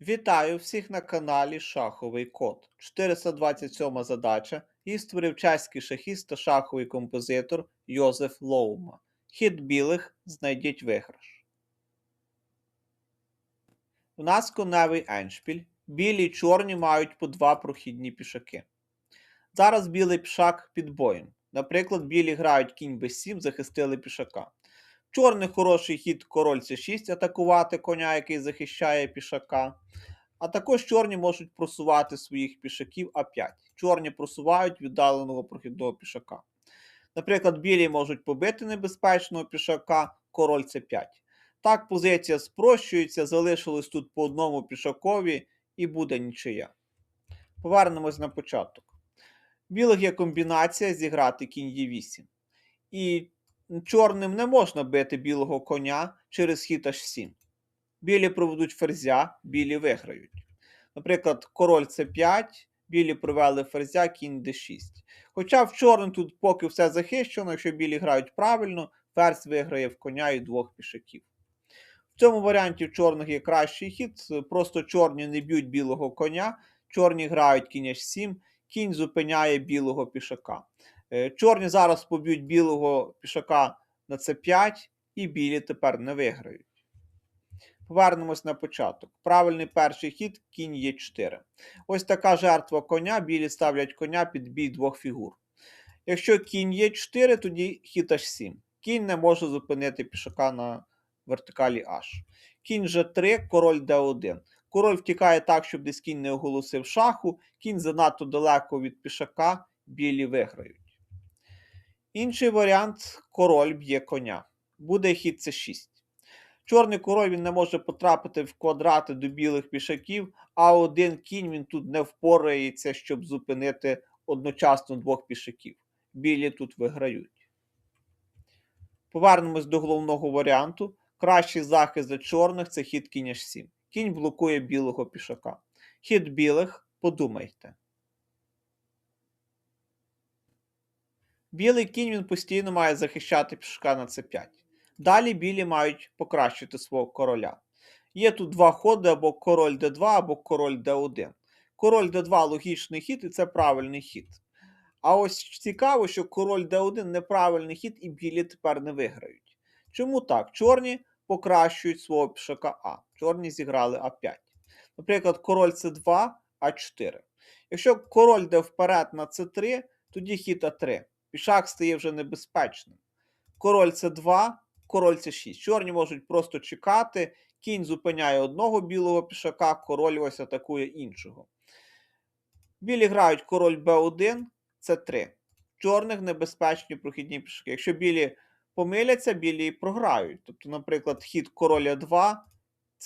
Вітаю всіх на каналі Шаховий Код. 427 задача. Її створив чеський шахіст та шаховий композитор Йозеф Лоума. Хід білих знайдіть виграш. У нас коневий еншпіль. Білі й чорні мають по два прохідні пішаки. Зараз білий пішак під боєм. Наприклад, білі грають кінь b7, захистили пішака. Чорний хороший хід король c6 атакувати коня, який захищає пішака. А також чорні можуть просувати своїх пішаків А5. Чорні просувають віддаленого прохідного пішака. Наприклад, білі можуть побити небезпечного пішака, король С5. Так, позиція спрощується, залишилось тут по одному пішакові і буде нічия. Повернемось на початок. Білих є комбінація зіграти кінь Е8. І чорним не можна бити білого коня через хід H7. Білі проведуть ферзя, білі виграють. Наприклад, король С5, білі провели ферзя, кінь d6. Хоча в чорним тут поки все захищено, якщо білі грають правильно, ферзь виграє в коня і двох пішаків. В цьому варіанті в чорних є кращий хід, просто чорні не б'ють білого коня, чорні грають кінь H7, кінь зупиняє білого пішака. Е, Чорні зараз поб'ють білого пішака на С5, і білі тепер не виграють. Повернемось на початок. Правильний перший хід кінь Е4. Ось така жертва коня, білі ставлять коня під бій двох фігур. Якщо кінь Е4, тоді хід H7. Кінь не може зупинити пішака на вертикалі H. Кінь G3, король D1. Король втікає так, щоб десь кінь не оголосив шаху, кінь занадто далеко від пішака, білі виграють. Інший варіант король б'є коня. Буде хід С6. Чорний король він не може потрапити в квадрати до білих пішаків, а один кінь він тут не впорається, щоб зупинити одночасно двох пішаків. Білі тут виграють. Повернемось до головного варіанту. Кращий захист за чорних це хід кінь H7. Кінь блокує білого пішака. Хід білих подумайте. Білий кінь він постійно має захищати пішака на c5. Далі білі мають покращити свого короля. Є тут два ходи або король d2, або король d1. Король d2 логічний хід, і це правильний хід. А ось цікаво, що король d1 неправильний хід, і білі тепер не виграють. Чому так? Чорні покращують свого пішака А. Чорні зіграли А5. Наприклад, король С2, А4. Якщо король йде вперед на С3, тоді хід А3. Пішак стає вже небезпечним. Король С2, король С6. Чорні можуть просто чекати, кінь зупиняє одного білого пішака, король ось атакує іншого. Білі грають король Б1, С3. Чорних небезпечні прохідні пішаки. Якщо білі помиляться, білі програють. Тобто, наприклад, хід короля 2,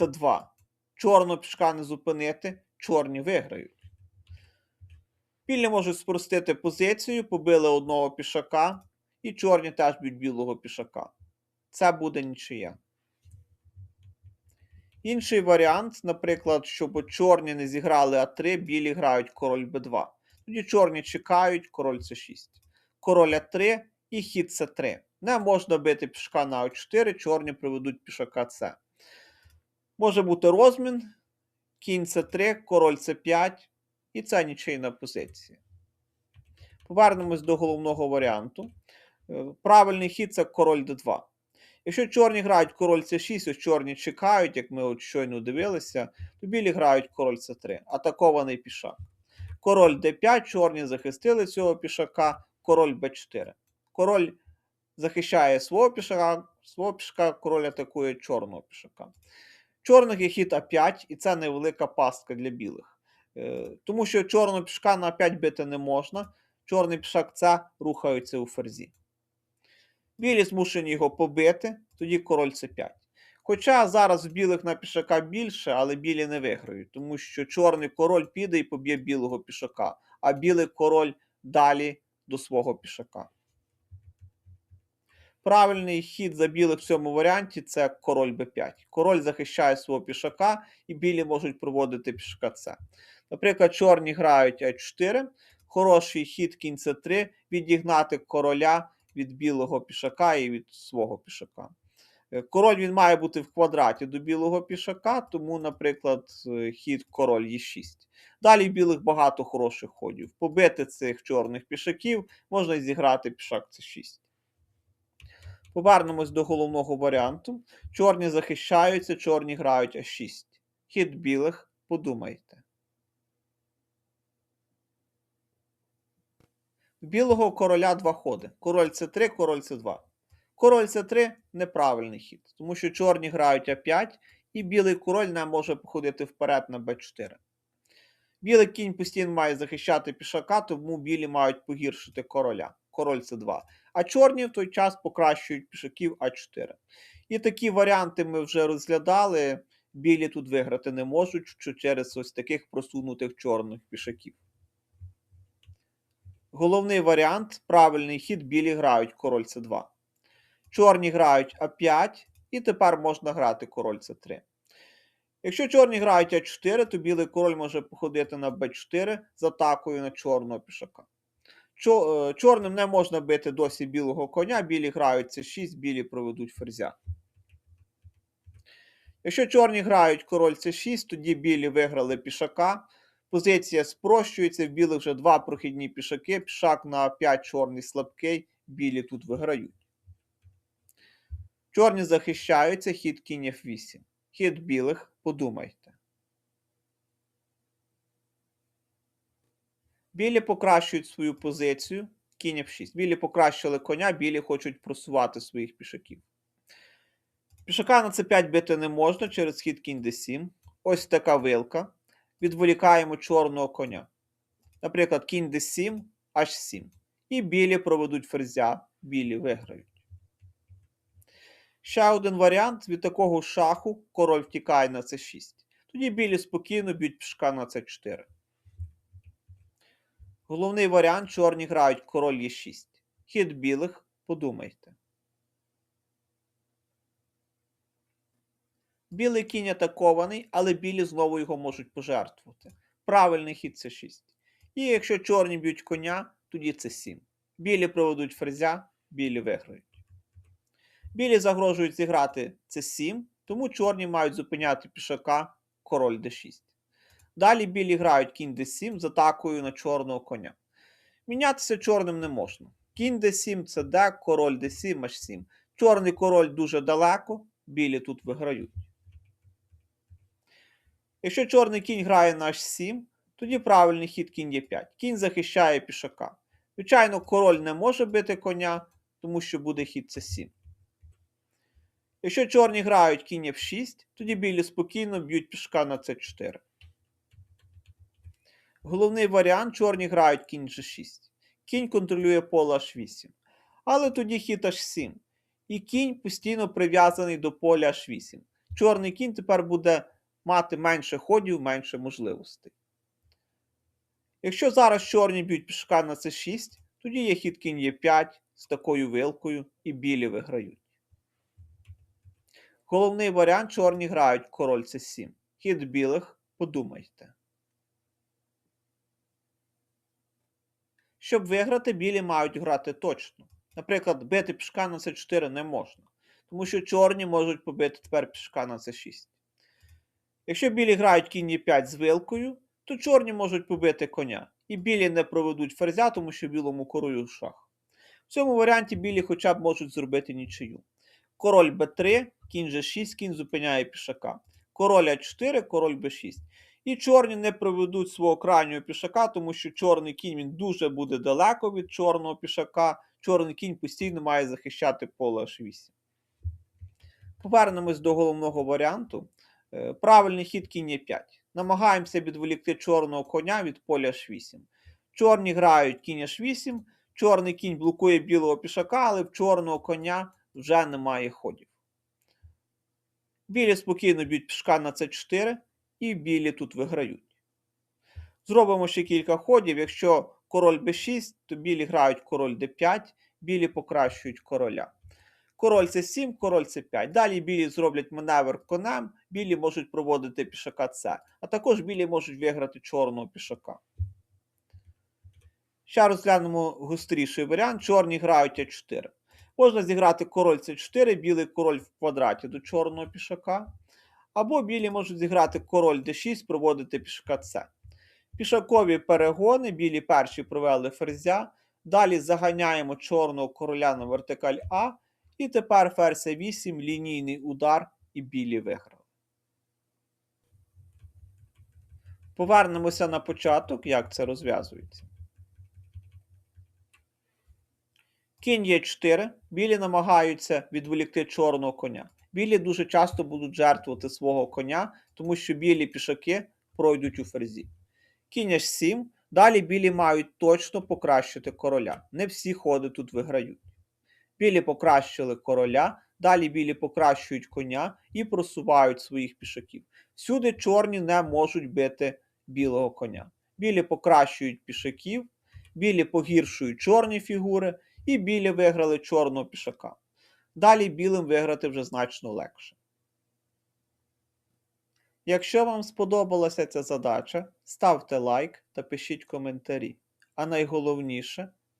С2. Чорного пішка не зупинити, чорні виграють. Білі можуть спростити позицію, побили одного пішака, і чорні теж б'ють білого пішака. Це буде нічия. Інший варіант, наприклад, щоб чорні не зіграли А3, білі грають король Б2. Тоді чорні чекають, король С6. Король А3 і хід С3. Не можна бити пішка на А4, чорні приведуть пішака С. Може бути розмін, кінь С3, король С5, і це нічийна позиція. Повернемось до головного варіанту. Е, Правильний хід це король d2. Якщо чорні грають король c6, ось чорні чекають, як ми от щойно дивилися, то білі грають король c3, атакований пішак. Король d5, чорні захистили цього пішака, король b4. Король захищає свого пішака, свого пішака, король атакує чорного пішака. Чорних є хід А5, і це невелика пастка для білих. Е, Тому що чорного пішка на 5 бити не можна. Чорний пішак С рухається у ферзі. Білі змушені його побити, тоді король С5. Хоча зараз білих на пішака більше, але білі не виграють, тому що чорний король піде і поб'є білого пішака, а білий король далі до свого пішака. Правильний хід за білих в цьому варіанті це король Б5. Король захищає свого пішака, і білі можуть проводити пішака С. Наприклад, чорні грають А4, хороший хід кінь С3, відігнати короля від білого пішака і від свого пішака. Е, Король він має бути в квадраті до білого пішака, тому, наприклад, е, хід король Е6. Далі білих багато хороших ходів. Побити цих чорних пішаків можна зіграти пішак С6. Повернемось до головного варіанту. Чорні захищаються, чорні грають А6. Хід білих, подумайте. Білого короля два ходи. Король С3, король С2. Король С3 неправильний хід, тому що чорні грають А5, і білий король не може походити вперед на Б4. Білий кінь постійно має захищати пішака, тому білі мають погіршити короля. Король С2. А чорні в той час покращують пішаків А4. І такі варіанти ми вже розглядали. Білі тут виграти не можуть через ось таких просунутих чорних пішаків. Головний варіант правильний хід білі грають король С2. Чорні грають А5, і тепер можна грати король С3. Якщо чорні грають А4, то білий король може походити на Б4 з атакою на чорного пішака. Е, Чорним не можна бити досі білого коня, білі грають С6, білі проведуть ферзя. Якщо чорні грають король С6, тоді білі виграли пішака. Позиція спрощується, в білих вже два прохідні пішаки, пішак на 5 чорний слабкий, білі тут виграють. Чорні захищаються, хід кінь F8. Хід білих, подумайте. Білі покращують свою позицію. Кінь F6. Білі покращили коня, білі хочуть просувати своїх пішаків. Пішака на c5 бити не можна через хід кінь d7. Ось така вилка. Відволікаємо чорного коня. Наприклад, кінь d7, h7. І білі проведуть ферзя, білі виграють. Ще один варіант від такого шаху король втікає на c6. Тоді білі спокійно б'ють пішка на c4. Головний варіант чорні грають король Е6. Хід білих, подумайте. Білий кінь атакований, але білі знову його можуть пожертвувати. Правильний хід С6. І якщо чорні б'ють коня, тоді С7. Білі проведуть ферзя, білі виграють. Білі загрожують зіграти С7, тому чорні мають зупиняти пішака король d6. Далі білі грають кінь d7 з атакою на чорного коня. Мінятися чорним не можна. Кінь d7 це d, король d7, h7. Чорний король дуже далеко, білі тут виграють. Якщо чорний кінь грає на h7, тоді правильний хід кінь e5. Кінь захищає пішака. Звичайно, король не може бити коня, тому що буде хід c7. Якщо чорні грають кінь f6, тоді білі спокійно б'ють пішка на c4. Головний варіант чорні грають кінь g6. Кінь контролює поле h8. Але тоді хід h7. І кінь постійно прив'язаний до поля h8. Чорний кінь тепер буде мати менше ходів, менше можливостей. Якщо зараз чорні б'ють пішка на c6, тоді є хід кінь e5 з такою вилкою і білі виграють. Головний варіант чорні грають король c7. Хід білих, подумайте. Щоб виграти, білі мають грати точно. Наприклад, бити пішка на c4 не можна, тому що чорні можуть побити тепер пішка на c6. Якщо білі грають кінь e5 з вилкою, то чорні можуть побити коня. І білі не проведуть ферзя, тому що білому королю шах. В цьому варіанті білі хоча б можуть зробити нічию. Король b3, кінь g6, кінь зупиняє пішака. Король а4, король b6. І чорні не проведуть свого крайнього пішака, тому що чорний кінь він дуже буде далеко від чорного пішака. Чорний кінь постійно має захищати поле h8. Повернемось до головного варіанту. Е, Правильний хід кінь e5. Намагаємося відволікти чорного коня від поля h8. Чорні грають кінь h8, чорний кінь блокує білого пішака, але в чорного коня вже немає ходів. Білі спокійно б'ють пішка на c4, і білі тут виграють. Зробимо ще кілька ходів. Якщо король b6, то білі грають король d5, білі покращують короля. Король c7, король c5. Далі білі зроблять маневр конем, білі можуть проводити пішака c, а також білі можуть виграти чорного пішака. Ще розглянемо гостріший варіант. Чорні грають а4. Можна зіграти король c4, білий король в квадраті до чорного пішака. Або білі можуть зіграти король d6, проводити пішака c. Пішакові перегони, білі перші провели ферзя. Далі заганяємо чорного короля на вертикаль А. І тепер ферзь 8 лінійний удар, і білі виграли. Повернемося на початок, як це розв'язується. Кінь є 4. Білі намагаються відволікти чорного коня. Білі дуже часто будуть жертвувати свого коня, тому що білі пішаки пройдуть у ферзі. Кінь аж 7. Далі білі мають точно покращити короля. Не всі ходи тут виграють. Білі покращили короля, далі білі покращують коня і просувають своїх пішаків. Всюди чорні не можуть бити білого коня. Білі покращують пішаків, білі погіршують чорні фігури, і білі виграли чорного пішака. Далі білим виграти вже значно легше. Якщо вам сподобалася ця задача, ставте лайк та пишіть коментарі. А найголовніше